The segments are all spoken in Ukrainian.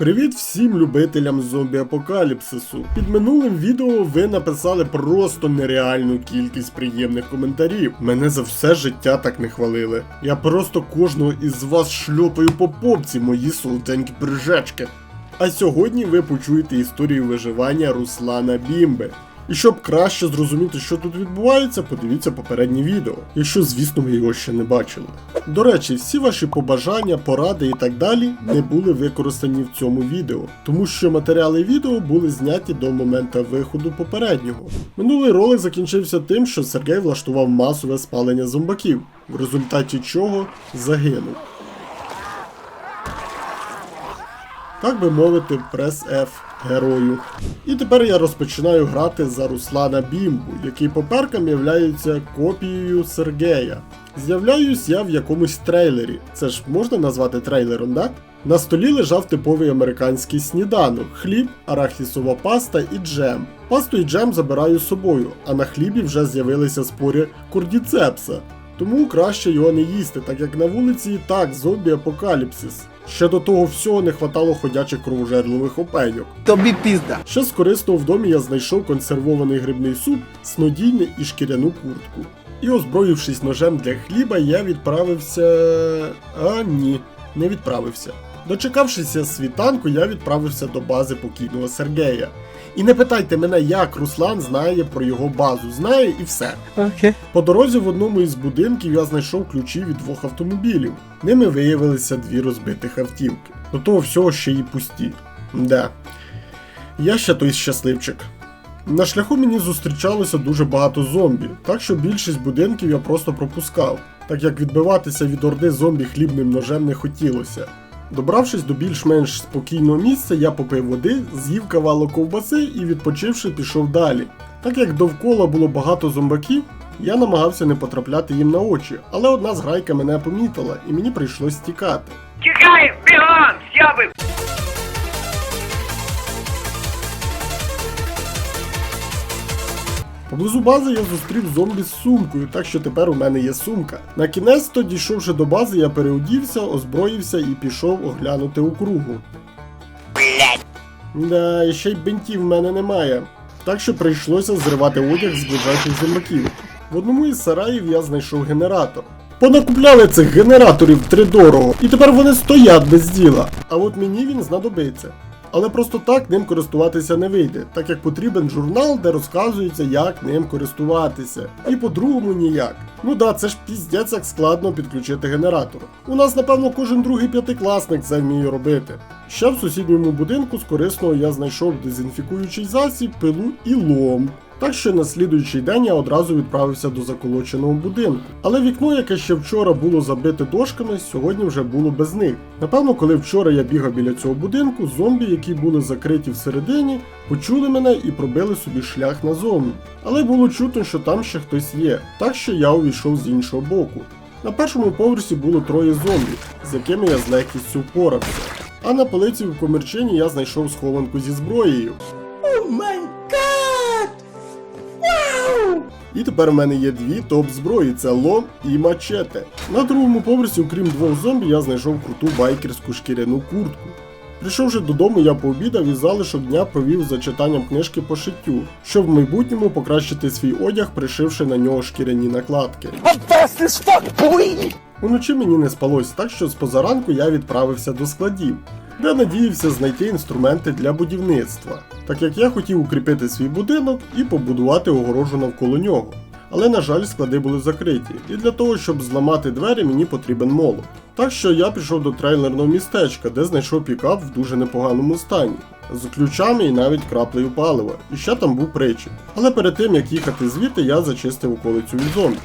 Привіт всім любителям зомбі-апокаліпсису. Під минулим відео ви написали просто нереальну кількість приємних коментарів. Мене за все життя так не хвалили. Я просто кожного із вас шльопаю по попці, мої солоденькі прижечки. А сьогодні ви почуєте історію виживання Руслана Бімби. І щоб краще зрозуміти, що тут відбувається, подивіться попереднє відео, якщо, звісно, ви його ще не бачили. До речі, всі ваші побажання, поради і так далі не були використані в цьому відео, тому що матеріали відео були зняті до моменту виходу попереднього. Минулий ролик закінчився тим, що Сергей влаштував масове спалення зомбаків, в результаті чого загинув. Так би мовити, прес F герою. І тепер я розпочинаю грати за Руслана Бімбу, який по перкам являється копією Сергея. З'являюсь я в якомусь трейлері. Це ж можна назвати трейлером, да? На столі лежав типовий американський сніданок: хліб, арахісова паста і джем. Пасту і джем забираю з собою, а на хлібі вже з'явилися спори кордіцепса. Тому краще його не їсти, так як на вулиці і так зомбі апокаліпсис. Ще до того всього не хватало ходячих кровожерливих опеньок. Тобі пізда. Ще з корисного в домі я знайшов консервований грибний суп, снодійне і шкіряну куртку. І озброївшись ножем для хліба, я відправився. А ні, не відправився. Дочекавшися світанку, я відправився до бази покійного Сергея. І не питайте мене, як Руслан знає про його базу, знає і все. Окей. По дорозі в одному із будинків я знайшов ключі від двох автомобілів. Ними виявилися дві розбитих автівки. До того всього ще й пусті. Да. Я ще той щасливчик. На шляху мені зустрічалося дуже багато зомбі, так що більшість будинків я просто пропускав, так як відбиватися від орди зомбі хлібним ножем не хотілося. Добравшись до більш-менш спокійного місця, я попив води, з'їв кавало ковбаси і відпочивши пішов далі. Так як довкола було багато зомбаків, я намагався не потрапляти їм на очі, але одна зграйка мене помітила і мені прийшлось тікати. Тікай, біган, сяби! Поблизу бази я зустрів зомбі з сумкою, так що тепер у мене є сумка. На кінець, то дійшовши до бази, я переодівся, озброївся і пішов оглянути округу. Да, і ще й бинтів в мене немає. Так що прийшлося зривати одяг з ближайших зомбаків. В одному із сараїв я знайшов генератор. Понакупляли цих генераторів тридорого, і тепер вони стоять без діла. А от мені він знадобиться. Але просто так ним користуватися не вийде, так як потрібен журнал, де розказується, як ним користуватися. І по-другому ніяк. Ну да, це ж піздець як складно підключити генератор. У нас, напевно, кожен другий п'ятикласник це вміє робити. Ще в сусідньому будинку з корисного я знайшов дезінфікуючий засіб, пилу і лом. Так що на слідуючий день я одразу відправився до заколоченого будинку. Але вікно, яке ще вчора було забите дошками, сьогодні вже було без них. Напевно, коли вчора я бігав біля цього будинку, зомбі, які були закриті всередині, почули мене і пробили собі шлях назовні. Але було чутно, що там ще хтось є, так що я увійшов з іншого боку. На першому поверсі було троє зомбі, з якими я з легкістю впорався. А на полиці в комірчині я знайшов схованку зі зброєю. І тепер у мене є дві топ зброї: це лом і мачете. На другому поверсі, окрім двох зомбі, я знайшов круту байкерську шкіряну куртку. Прийшовши додому, я пообідав і залишок дня провів за читанням книжки по шиттю, щоб в майбутньому покращити свій одяг, пришивши на нього шкіряні накладки. Fuck! Уночі мені не спалось, так що з позаранку я відправився до складів, де надіявся знайти інструменти для будівництва, так як я хотів укріпити свій будинок і побудувати огорожу навколо нього. Але, на жаль, склади були закриті, і для того, щоб зламати двері, мені потрібен молот. Так що я пішов до трейлерного містечка, де знайшов пікап в дуже непоганому стані, з ключами і навіть краплею палива, і ще там був причіп. Але перед тим як їхати звідти, я зачистив околицю від зомбі.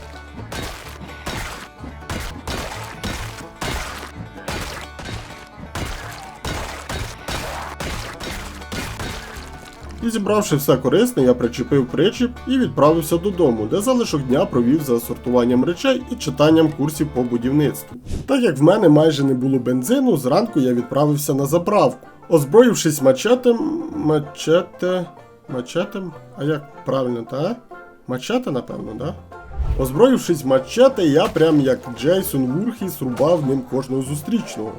І зібравши все корисне, я причепив причіп і відправився додому, де залишок дня провів за сортуванням речей і читанням курсів по будівництву. Так як в мене майже не було бензину, зранку я відправився на заправку. Озброївшись мачетем, мачете. Мачетем? А як правильно, та? Мачете, напевно, да? Озброївшись мачете, я прям як Джейсон Вурхіс рубав ним кожного зустрічного.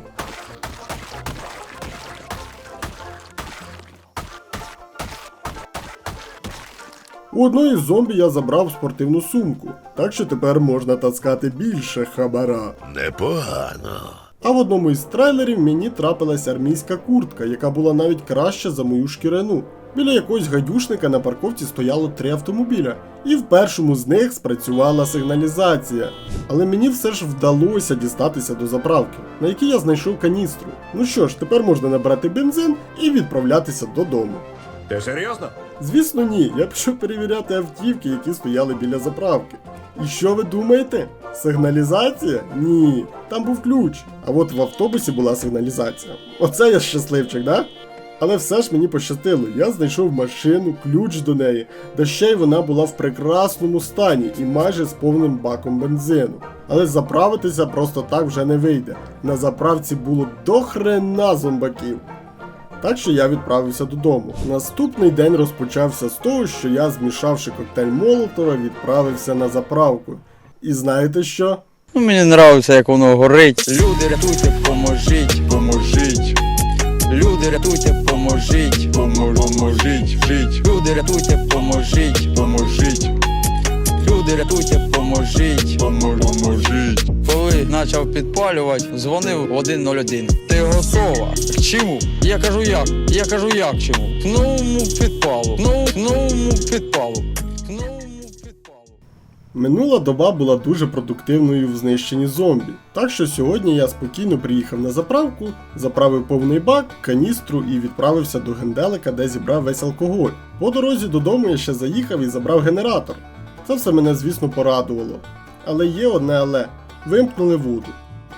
У одної з зомбі я забрав спортивну сумку, так що тепер можна таскати більше хабара. Непогано. А в одному із трейлерів мені трапилась армійська куртка, яка була навіть краща за мою шкіряну. Біля якогось гадюшника на парковці стояло три автомобіля, і в першому з них спрацювала сигналізація. Але мені все ж вдалося дістатися до заправки, на якій я знайшов каністру. Ну що ж, тепер можна набрати бензин і відправлятися додому. Ти серйозно? Звісно, ні, я пішов перевіряти автівки, які стояли біля заправки. І що ви думаєте? Сигналізація? Ні, там був ключ. А от в автобусі була сигналізація. Оце я щасливчик, да? Але все ж мені пощастило, я знайшов машину, ключ до неї, де ще й вона була в прекрасному стані і майже з повним баком бензину. Але заправитися просто так вже не вийде. На заправці було дохрена зомбаків. Так що я відправився додому. Наступний день розпочався з того, що я, змішавши коктейль Молотова, відправився на заправку. І знаєте що? Ну, мені подобається, як воно горить. Люди, рятуйте, поможіть, поможіть. Люди, рятуйте, поможіть, поможіть, жить. Люди, рятуйте, поможіть, поможіть. Люди, рятуйте, поможіть, поможіть. Коли почав підпалювати, дзвонив 101. Ти готова? К чому? Я кажу як? Я кажу як чому? К новому підпалу. Підпалу. К новому підпалу. Минула доба була дуже продуктивною в знищенні зомбі. Так що сьогодні я спокійно приїхав на заправку, заправив повний бак, каністру і відправився до генделика, де зібрав весь алкоголь. По дорозі додому я ще заїхав і забрав генератор. Це все мене, звісно, порадувало. Але є одне але вимкнули воду.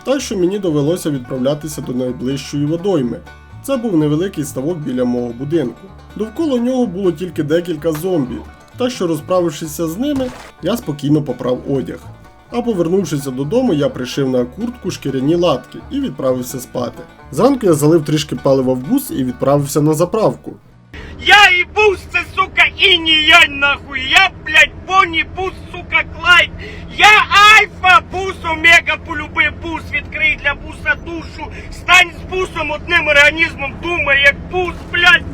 Так що мені довелося відправлятися до найближчої водойми. Це був невеликий ставок біля мого будинку. Довкола нього було тільки декілька зомбі, так що, розправившися з ними, я спокійно поправ одяг. А повернувшися додому, я пришив на куртку шкіряні латки і відправився спати. Зранку я залив трішки палива в бус і відправився на заправку. Я і бус, це, сука, і не я нахуй. Я, блядь, Бонні бус, сука, Клайд. Я Альфа бус, Омега, полюби бус, відкрий для буса душу. Стань з бусом одним організмом, думай, як бус, блядь.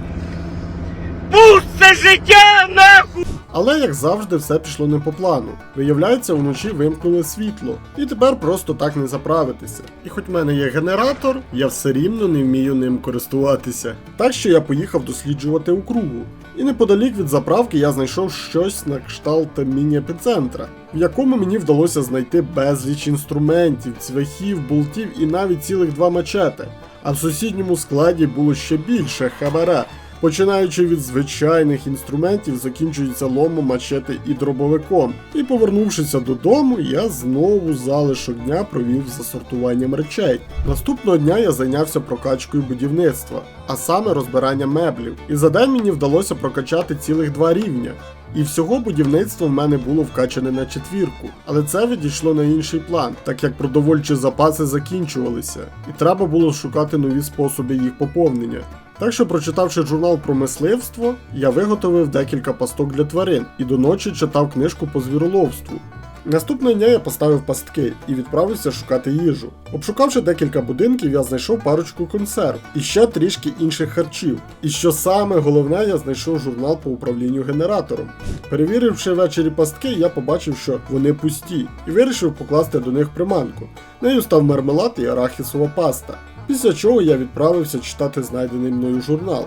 Бус, це життя, нахуй. Але як завжди, все пішло не по плану. Виявляється, вночі вимкнули світло, і тепер просто так не заправитися. І хоч в мене є генератор, я все рівно не вмію ним користуватися. Так що я поїхав досліджувати округу. І неподалік від заправки я знайшов щось на кшталт міні-епіцентра, в якому мені вдалося знайти безліч інструментів, цвяхів, болтів і навіть цілих два мачети. А в сусідньому складі було ще більше хабара, Починаючи від звичайних інструментів, закінчується ломом, мачети і дробовиком. І повернувшися додому, я знову залишок дня провів за сортуванням речей. Наступного дня я зайнявся прокачкою будівництва, а саме розбиранням меблів. І за день мені вдалося прокачати цілих два рівня. І всього будівництво в мене було вкачане на четвірку, але це відійшло на інший план, так як продовольчі запаси закінчувалися, і треба було шукати нові способи їх поповнення. Так що, прочитавши журнал про мисливство, я виготовив декілька пасток для тварин і до ночі читав книжку по звіроловству. Наступного дня я поставив пастки і відправився шукати їжу. Обшукавши декілька будинків, я знайшов парочку консерв і ще трішки інших харчів. І що саме головне, я знайшов журнал по управлінню генератором. Перевіривши ввечері пастки, я побачив, що вони пусті, і вирішив покласти до них приманку. Нею став мармелад і арахісова паста. Після чого я відправився читати знайдений мною журнал.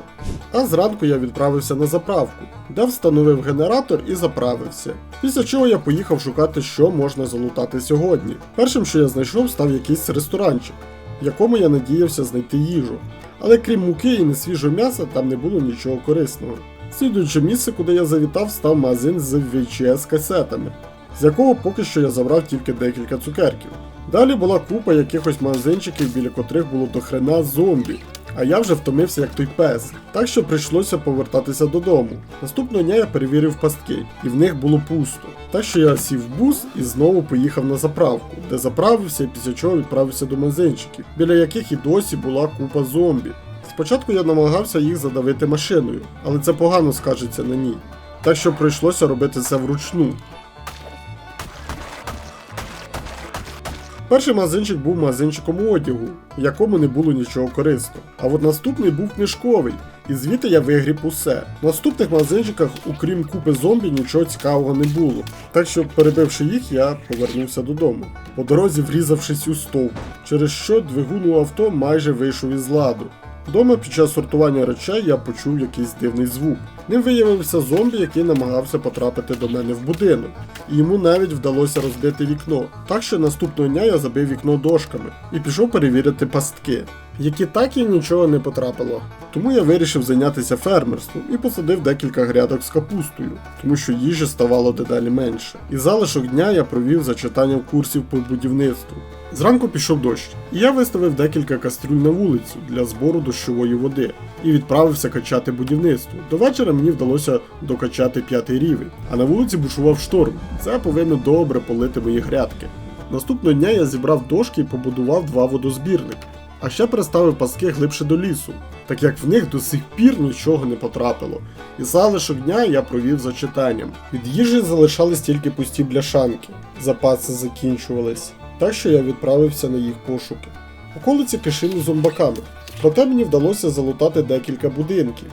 А зранку я відправився на заправку, де встановив генератор і заправився. Після чого я поїхав шукати, що можна залутати сьогодні. Першим, що я знайшов, став якийсь ресторанчик, в якому я надіявся знайти їжу. Але крім муки і несвіжого м'яса, там не було нічого корисного. Слідуюче місце, куди я завітав, став магазин з VHS касетами, з якого поки що я забрав тільки декілька цукерків. Далі була купа якихось магазинчиків, біля котрих було до хрена зомбі. А я вже втомився як той пес, так що прийшлося повертатися додому. Наступного дня я перевірив пастки, і в них було пусто. Так що я сів в бус і знову поїхав на заправку, де заправився і після чого відправився до магазинчиків, біля яких і досі була купа зомбі. Спочатку я намагався їх задавити машиною, але це погано скажеться на ній. Так що прийшлося робити це вручну. Перший магазинчик був магазинчиком одягу, в якому не було нічого корисного. А от наступний був книжковий, і звідти я вигріб усе. В наступних магазинчиках, окрім купи зомбі, нічого цікавого не було. Так що, перебивши їх, я повернувся додому. По дорозі врізавшись у стовп, через що двигун у авто майже вийшов із ладу. Вдома під час сортування речей я почув якийсь дивний звук. Ним виявився зомбі, який намагався потрапити до мене в будинок. І йому навіть вдалося розбити вікно. Так що наступного дня я забив вікно дошками і пішов перевірити пастки, які так і нічого не потрапило. Тому я вирішив зайнятися фермерством і посадив декілька грядок з капустою, тому що їжі ставало дедалі менше. І залишок дня я провів за читанням курсів по будівництву. Зранку пішов дощ, і я виставив декілька кастрюль на вулицю для збору дощової води і відправився качати будівництво. До вечора мені вдалося докачати п'ятий рівень, а на вулиці бушував шторм. Це повинно добре полити мої грядки. Наступного дня я зібрав дошки і побудував два водозбірники. А ще переставив паски глибше до лісу, так як в них до сих пір нічого не потрапило. І залишок дня я провів за читанням. Від їжі залишались тільки пусті бляшанки, запаси закінчувались, так що я відправився на їх пошуки. Околиці кишили зомбаками, проте мені вдалося залутати декілька будинків.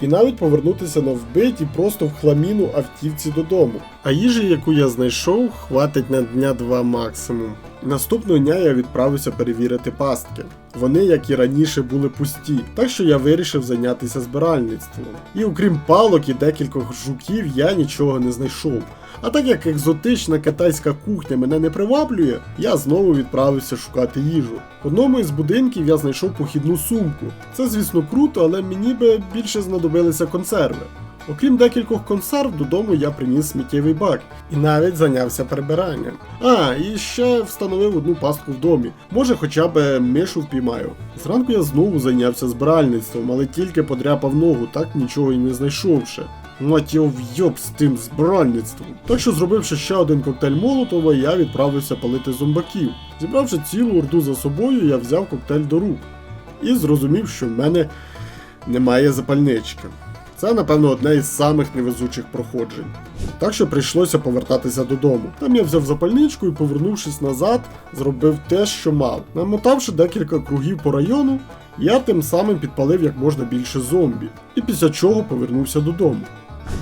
І навіть повернутися на вбиті просто в хламіну автівці додому. А їжі, яку я знайшов, хватить на дня два максимум. Наступного дня я відправився перевірити пастки. Вони, як і раніше, були пусті, так що я вирішив зайнятися збиральництвом. І окрім палок і декількох жуків, я нічого не знайшов. А так як екзотична китайська кухня мене не приваблює, я знову відправився шукати їжу. В одному із будинків я знайшов похідну сумку. Це, звісно, круто, але мені би більше знадобилися консерви. Окрім декількох консерв, додому я приніс сміттєвий бак і навіть зайнявся прибиранням. А, і ще встановив одну пастку в домі. Може, хоча б мишу впіймаю. Зранку я знову зайнявся збиральництвом, але тільки подряпав ногу, так нічого й не знайшовши. Мать його вйоб з тим збиральництвом. Так що, зробивши ще один коктейль Молотова, я відправився палити зомбаків. Зібравши цілу орду за собою, я взяв коктейль до рук і зрозумів, що в мене немає запальнички. Це, напевно, одне із самих невезучих проходжень. Так що прийшлося повертатися додому. Там я взяв запальничку і, повернувшись назад, зробив те, що мав. Намотавши декілька кругів по району, я тим самим підпалив як можна більше зомбі, і після чого повернувся додому.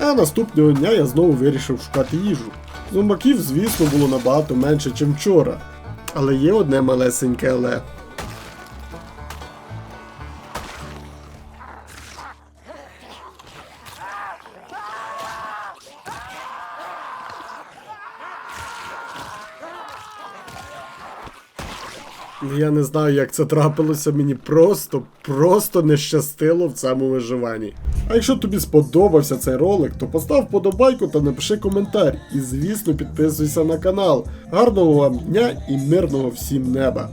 А наступного дня я знову вирішив шукати їжу. Зомбаків, звісно, було набагато менше, ніж вчора. Але є одне малесеньке але. Я не знаю, як це трапилося, мені просто, просто не щастило в цьому виживанні. А якщо тобі сподобався цей ролик, то постав подобайку та напиши коментар. І звісно підписуйся на канал. Гарного вам дня і мирного всім неба!